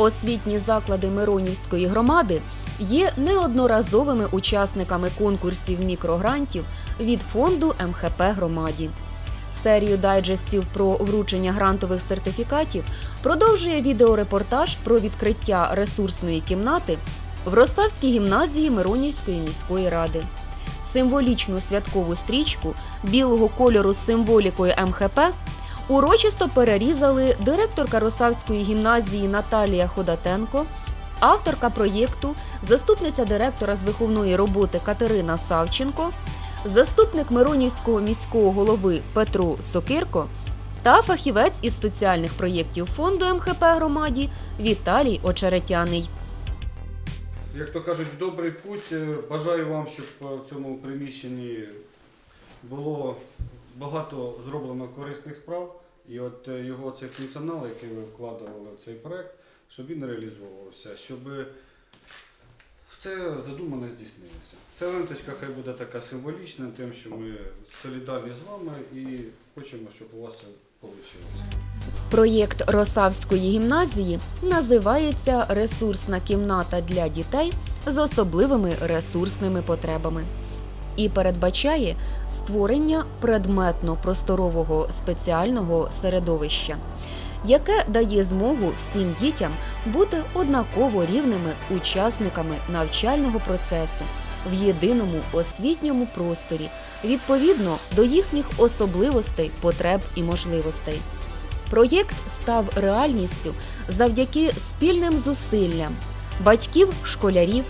Освітні заклади Миронівської громади є неодноразовими учасниками конкурсів мікрогрантів від фонду МХП громаді. Серію дайджестів про вручення грантових сертифікатів продовжує відеорепортаж про відкриття ресурсної кімнати в Ростовській гімназії Миронівської міської ради. Символічну святкову стрічку білого кольору з символікою МХП урочисто перерізали директорка Росавської гімназії Наталія Ходатенко, авторка проєкту, заступниця директора з виховної роботи Катерина Савченко, заступник Миронівського міського голови Петро Сокирко та фахівець із соціальних проєктів фонду МХП громаді Віталій Очеретяний. Як то кажуть, добрий путь. Е, Бажаю вам, щоб е, в цьому приміщенні було багато зроблено корисних справ. І от е, його цей функціонал, який ви вкладували в цей проект, щоб він реалізовувався, щоб все задумане здійснилося. Ця ленточка хай буде така символічна, тим, що ми солідарні з вами і хочемо, щоб у вас все вийшло. Проєкт Росавської гімназії називається Ресурсна кімната для дітей з особливими ресурсними потребами і передбачає створення предметно-просторового спеціального середовища, яке дає змогу всім дітям бути однаково рівними учасниками навчального процесу в єдиному освітньому просторі відповідно до їхніх особливостей, потреб і можливостей. Проєкт став реальністю завдяки спільним зусиллям батьків, школярів,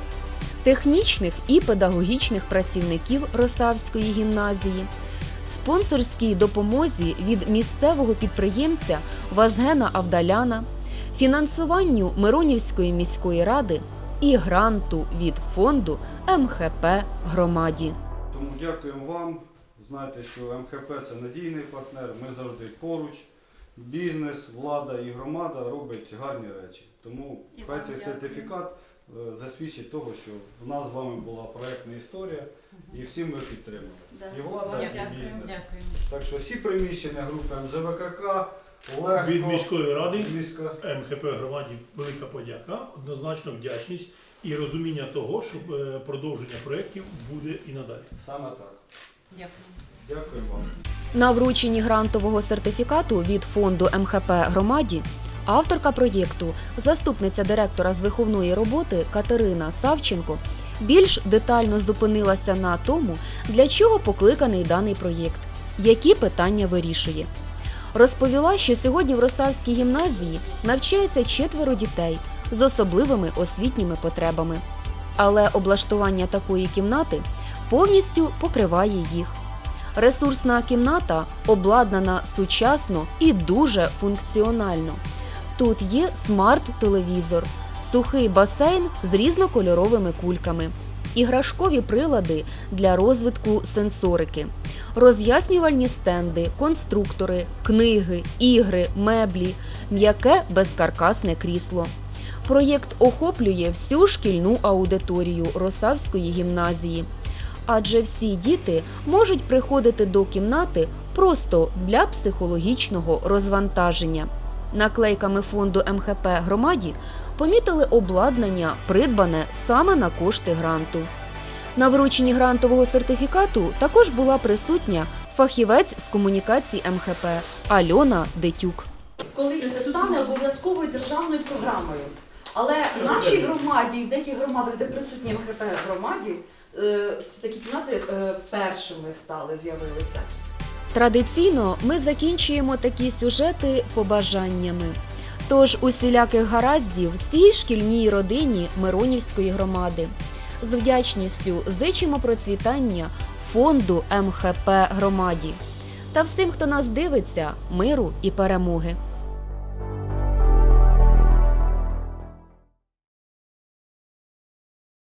технічних і педагогічних працівників Росавської гімназії, спонсорській допомозі від місцевого підприємця Вазгена Авдаляна, фінансуванню Миронівської міської ради і гранту від фонду МХП громаді. Тому дякуємо вам. Знайте, що МХП це надійний партнер, ми завжди поруч. Бізнес, влада і громада роблять гарні речі. Тому І хай цей дякую. сертифікат засвідчить того, що в нас з вами була проектна історія, і всім ми підтримали. І влада, і бізнес. Так що всі приміщення групи МЗВКК, легко, Від міської ради міська. МХП громаді велика подяка, однозначно вдячність і розуміння того, що е, продовження проєктів буде і надалі. Саме так. Дякуємо. Дякуємо вам. На врученні грантового сертифікату від фонду МХП громаді авторка проєкту, заступниця директора з виховної роботи Катерина Савченко більш детально зупинилася на тому, для чого покликаний даний проєкт, які питання вирішує. Розповіла, що сьогодні в Росавській гімназії навчається четверо дітей з особливими освітніми потребами. Але облаштування такої кімнати повністю покриває їх. Ресурсна кімната обладнана сучасно і дуже функціонально. Тут є смарт-телевізор, сухий басейн з різнокольоровими кульками, іграшкові прилади для розвитку сенсорики, роз'яснювальні стенди, конструктори, книги, ігри, меблі, м'яке безкаркасне крісло. Проєкт охоплює всю шкільну аудиторію Росавської гімназії адже всі діти можуть приходити до кімнати просто для психологічного розвантаження. Наклейками фонду МХП громаді помітили обладнання, придбане саме на кошти гранту. На врученні грантового сертифікату також була присутня фахівець з комунікацій МХП Альона Детюк. колись це стане обов'язковою державною програмою. Але в нашій громаді в деяких громадах, де присутні МХП громаді, це такі кімнати е, першими стали, з'явилися. Традиційно ми закінчуємо такі сюжети побажаннями. Тож усіляких гараздів всій шкільній родині Миронівської громади. З вдячністю зичимо процвітання фонду МХП громаді та всім, хто нас дивиться, миру і перемоги.